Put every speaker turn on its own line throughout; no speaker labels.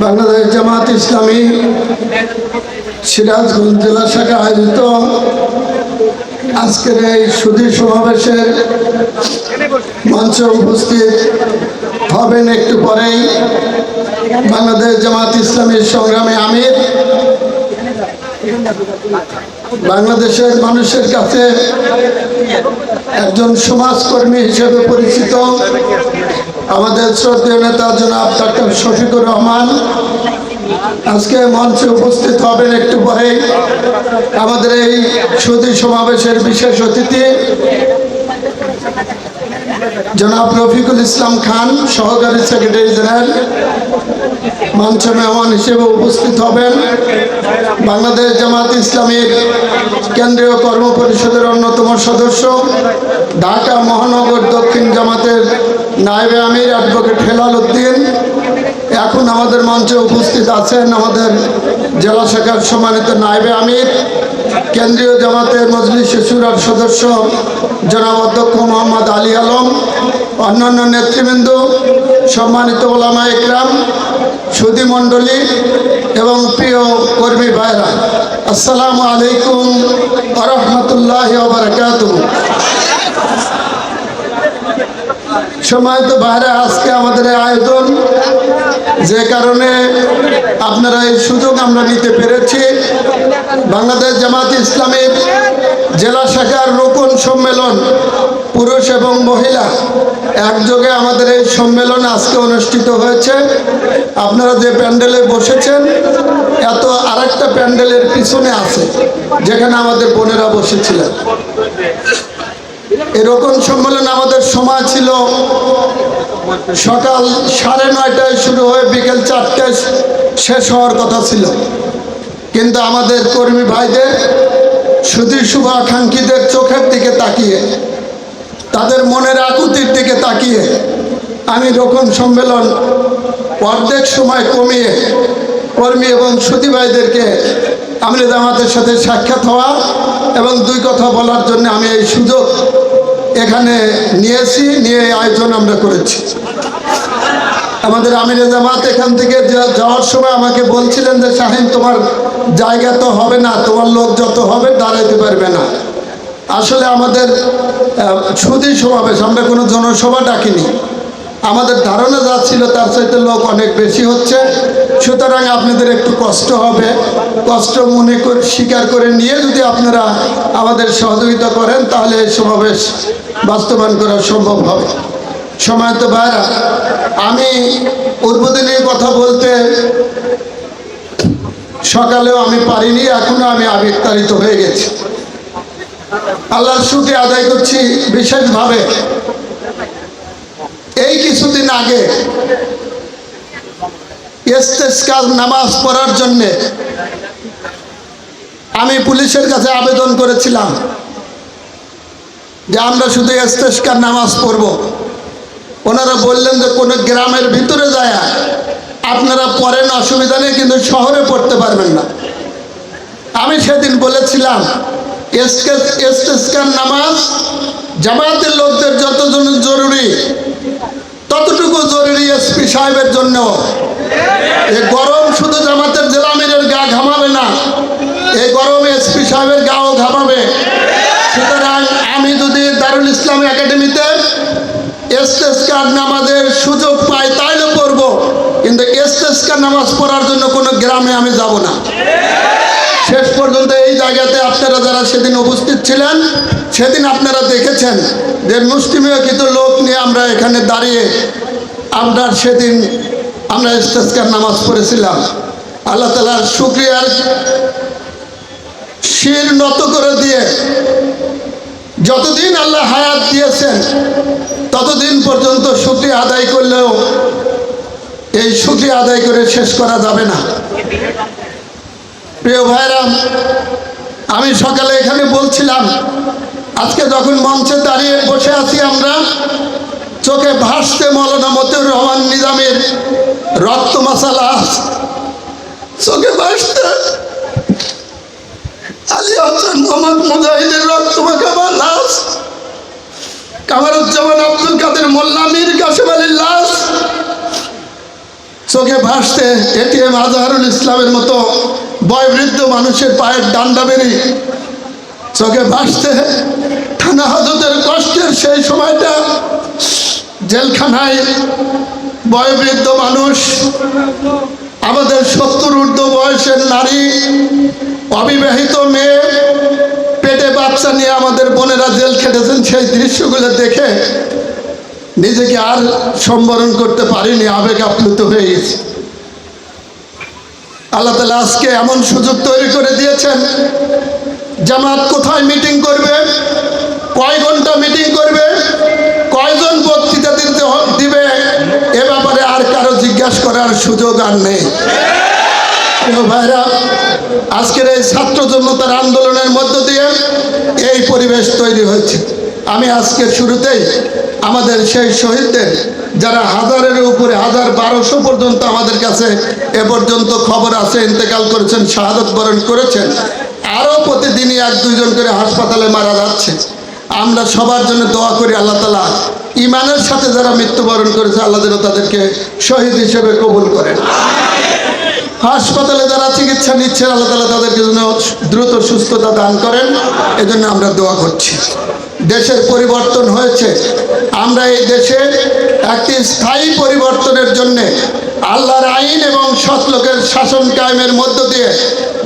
বাংলাদেশ জামাত ইসলামী সিরাজগঞ্জ জেলা শাখা আয়োজিত আজকের এই সুধীর সমাবেশের মঞ্চে উপস্থিত হবেন একটু পরেই বাংলাদেশ জামাত ইসলামীর সংগ্রামে আমির। বাংলাদেশের মানুষের কাছে একজন সমাজকর্মী হিসেবে পরিচিত আমাদের শ্রদ্ধেয় নেতা জনাব ডক্টর শফিকুর রহমান, আজকে মঞ্চে উপস্থিত হবেন একটু পরেই আমাদের এই সুদী সমাবেশের বিশেষ অতিথি, জনাব রফিকুল ইসলাম খান, সহকারী সেক্রেটারি জেনারেল, মঞ্চে মেহমান হিসেবে উপস্থিত হবেন। বাংলাদেশ জামাত ইসলামীর কেন্দ্রীয় কর্ম পরিষদের অন্যতম সদস্য, ঢাকা মহানগর দক্ষিণ জামাতের নায়েবে আমির অ্যাডভোকেট হেলাল উদ্দিন, এখন আমাদের মঞ্চে উপস্থিত আছেন আমাদের জেলা শাখার সম্মানিত নায়েবে আমির, কেন্দ্রীয় জামাতের মজলিস সুরার সদস্য জনাব অধ্যক্ষ মোহাম্মদ আলী আলম, অন্যান্য নেতৃবৃন্দ, সম্মানিত ওলামা ইকরাম সুদী মণ্ডলী এবং প্রিয় কর্মী ভাইরা আসসালামু আলাইকুম রহমতুল্লাহ বারকাত সময়ত বাইরে আজকে আমাদের আয়োজন। যে কারণে আপনারা এই সুযোগ আমরা নিতে পেরেছি। বাংলাদেশ জামাত ইসলামের জেলা শাখার রোপণ সম্মেলন পুরুষ এবং মহিলা একযোগে আমাদের এই সম্মেলন আজকে অনুষ্ঠিত হয়েছে। আপনারা যে প্যান্ডেলে বসেছেন, এত আরেকটা প্যান্ডেলের পিছনে আছে, যেখানে আমাদের বোনেরা বসেছিলেন। এরকম সম্মেলন আমাদের সময় ছিল। সকাল সাড়ে নয়টায় শুরু হয়ে বিকেল চারটায় শেষ হওয়ার কথা ছিল। কিন্তু আমাদের কর্মী ভাইদের সুধীর শুভাকাঙ্ক্ষীদের চোখের দিকে তাকিয়ে, তাদের মনের আকুতির দিকে তাকিয়ে আমি রোকন সম্মেলন অর্ধেক সময় কমিয়ে কর্মী এবং সুধী ভাইদেরকে আমি জামাতের সাথে সাক্ষাৎ হওয়া এবং দুই কথা বলার জন্য আমি এই সুযোগ এখানে নিয়েছি, নিয়ে আয়োজন আমরা করেছি। আমাদের আমির জামাত এখান থেকে যাওয়ার সময় আমাকে বলছিলেন যে, শাহিন, তোমার জায়গা তো হবে না, তোমার লোক যত হবে, দাঁড়াইতে পারবে না। আসলে আমাদের সুদী সমাবেশ, আমরা কোনো জনসভা ডাকিনি। আমাদের ধারণা যা ছিল তার চাইতে লোক অনেক বেশি হচ্ছে। সুতরাং আপনাদের একটু কষ্ট হবে। কষ্ট মনে করে স্বীকার করে নিয়ে যদি আপনারা আমাদের সহযোগিতা করেন, তাহলে এই সমাবেশ বাস্তবায়ন করা সম্ভব হবে। সময় তো ভাইরা, আমি উদ্বোধনের কথা বলতে সকালেও আমি পারিনি, এখনও আমি আবির্তাড়িত হয়ে গেছি। আল্লাহর শুকে আদায় করছি বিশেষভাবে। কিছুদিন আগে ইস্তেস্কার নামাজ পড়ার জন্যে আমি পুলিশের কাছে আবেদন করেছিলাম যে আমরা শুধু ইস্তেস্কার নামাজ পড়ব। ওনারা বললেন যে কোনো গ্রামের ভিতরে যায়, আপনারা পড়েন, অসুবিধা নেই, কিন্তু শহরে পড়তে পারবেন না। আমি সেদিন বলেছিলাম ইস্তেস্কার নামাজ জামায়াতের লোকদের যতজন জরুরি ততটুকু জরুরি এসপি সাহেবের জন্য এই গরম শুধু জামাতের জেলামিরের গা ঘামাবে না এই গরমে এসপি সাহেবের গাও ঘামাবে। সুতরাং আমি যদি দারুল ইসলাম একাডেমিতে এস্তেস্কার নামাজের সুযোগ পাই তাইলে পড়ব, কিন্তু এস্তেস্কার নামাজ পড়ার জন্য কোনো গ্রামে আমি যাব না। শেষ পর্যন্ত এই জায়গাতে আপনারা যারা সেদিন উপস্থিত ছিলেন, সেদিন আপনারা দেখেছেন যে মুসলিমীয় কিছু লোক নিয়ে আমরা এখানে দাঁড়িয়ে আপনার সেদিন, আমরা ইস্তেস্কার নামাজ পড়েছিলাম। আল্লাহ তালার শুক্রিয়ার শির নত করে দিয়ে যতদিন আল্লাহ হায়াত দিয়েছেন, ততদিন পর্যন্ত শুক্রিয়া আদায় করলেও এই শুক্রিয়া আদায় করে শেষ করা যাবে না। প্রিয় ভাইরাম আমি সকালে এখানে বলছিলাম, আজকে যখন মঞ্চে দাঁড়িয়ে বসে আছি আমরা, চোখে ভাসতে মৌলানা মতিউর রহমান নিজামের রক্ত মশালা। চোখে ভাসতে মোহাম্মদ কামারুজ্জামান আব্দুল মোল্লা লাশ। চোখে ভাসতে ইসলামের মতো বয়বৃদ্ধ মানুষের পায়ের ডান্ডা বেরি চোখে ভাসতে থানা হাজতের কষ্টের সেই সময়টা জেলখানায় বয়বৃদ্ধ মানুষ, আমাদের সত্তর ঊর্ধ্ব বয়সের নারী, অবিবাহিত মেয়ে, পেটে বাচ্চা নিয়ে আমাদের বোনেরা জেল খেটেছেন সেই দৃশ্যগুলো দেখে নিজেকে আর সম্বরণ করতে পারিনি আবেগ আপ্লুত হয়ে গেছে। আল্লাহ তালা আজকে এমন সুযোগ তৈরি করে দিয়েছেন, জামাত কোথায় মিটিং করবে, কয় ঘণ্টা মিটিং করবে, কয়জন বক্তৃতা দিতে দিবে, এ ব্যাপারে আর কারও জিজ্ঞাসা করার সুযোগ আর নেই। ভাইরা, আজকের এই ছাত্র জনতার আন্দোলনের মধ্য দিয়ে এই পরিবেশ তৈরি হয়েছে। আমি আজকে শুরুতেই আমাদের সেই শহীদদের, যারা হাজারের উপরে, হাজার বারোশো পর্যন্ত আমাদের কাছে এ পর্যন্ত খবর আছে, ইন্তেকাল করেছেন, শাহাদত বরণ করেছেন, আরও প্রতিদিনই এক দুইজন করে হাসপাতালে মারা যাচ্ছে। আমরা সবার জন্য দোয়া করি আল্লাহ তালা ইমানের সাথে যারা মৃত্যুবরণ করেছে, আল্লাহ যেন তাদেরকে শহীদ হিসেবে কবুল করেন। হাসপাতালে যারা চিকিৎসা নিচ্ছেন, আল্লাহ তালা তাদেরকে যেন দ্রুত সুস্থতা দান করেন, এজন্য আমরা দোয়া করছি। দেশের পরিবর্তন হয়েছে। আমরা এই দেশে একটি স্থায়ী পরিবর্তনের জন্য আল্লাহর আইন এবং সৎ লোকের শাসন কায়েমের মধ্য দিয়ে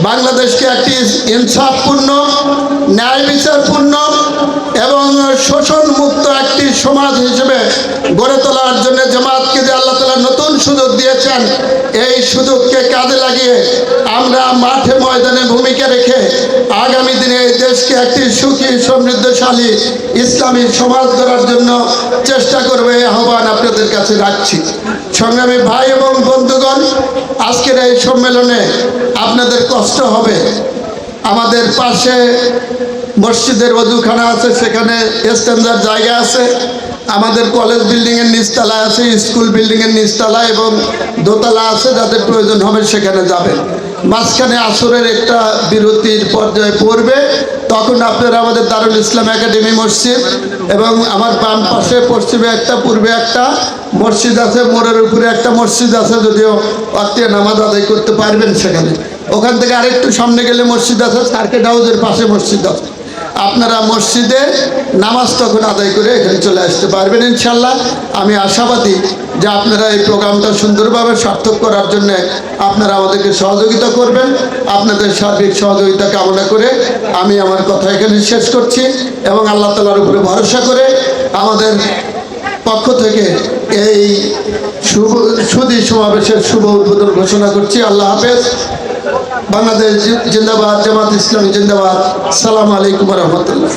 বাংলাদেশকে একটি ইনসাফপূর্ণ ন্যায় বিচারপূর্ণ এবং শোষণমুক্ত একটি সমাজ হিসেবে দিয়েছেন, এই সুযোগকে কাজে লাগিয়ে আমরা মাঠে ময়দানে ভূমিকা রেখে আগামী দিনে এই দেশকে একটি সুখী, সমৃদ্ধশালী, ইসলামী সমাজ গড়ার জন্য চেষ্টা করবে আহ্বান আপনাদের কাছে রাখছি। সংগ্রামী ভাই এবং বন্ধুগণ, আজকের এই সম্মেলনে আপনাদের কষ্ট হবে। আমাদের পাশে মসজিদের অজুখানা আছে, সেখানে স্ট্যান্ডার জায়গা আছে। আমাদের কলেজ বিল্ডিংয়ের নিচতলা আছে স্কুল বিল্ডিংয়ের নিচতলা এবং দোতলা আছে যাদের প্রয়োজন হবে সেখানে যাবেন। মাঝখানে আসরের একটা বিরতির পর্যায়ে পড়বে। তখন আপনারা আমাদের দারুল ইসলাম একাডেমি মসজিদ এবং আমার বাম পাশে, পশ্চিমে একটা, পূর্বে একটা মসজিদ আছে, মোড়ের উপরে একটা মসজিদ আছে, যদিও অক্টিয়া নামাজ আদায় করতে পারবেন সেখানে। ওখান থেকে আরেকটু সামনে গেলে মসজিদ আছে, সার্কেট হাউসের পাশে মসজিদ আছে। আপনারা মসজিদে নামাজ তখন আদায় করে এখানে চলে আসতে পারবেন ইনশাল্লাহ আমি আশাবাদী যে আপনারা এই প্রোগ্রামটা সুন্দরভাবে সার্থক করার জন্য আপনারা আমাদেরকে সহযোগিতা করবেন। আপনাদের সার্বিক সহযোগিতা কামনা করে আমি আমার কথা এখানে শেষ করছি এবং আল্লাহ তালার উপরে ভরসা করে আমাদের পক্ষ থেকে এই শুভ সুদী সমাবেশের শুভ উদ্বোধন ঘোষণা করছি। আল্লাহ হাফেজ। বাংলাদেশ জিন্দাবাদ, জামাত ইসলাম জিন্দাবাদ। সালাম আলাইকুম রহমতুল্লাহ।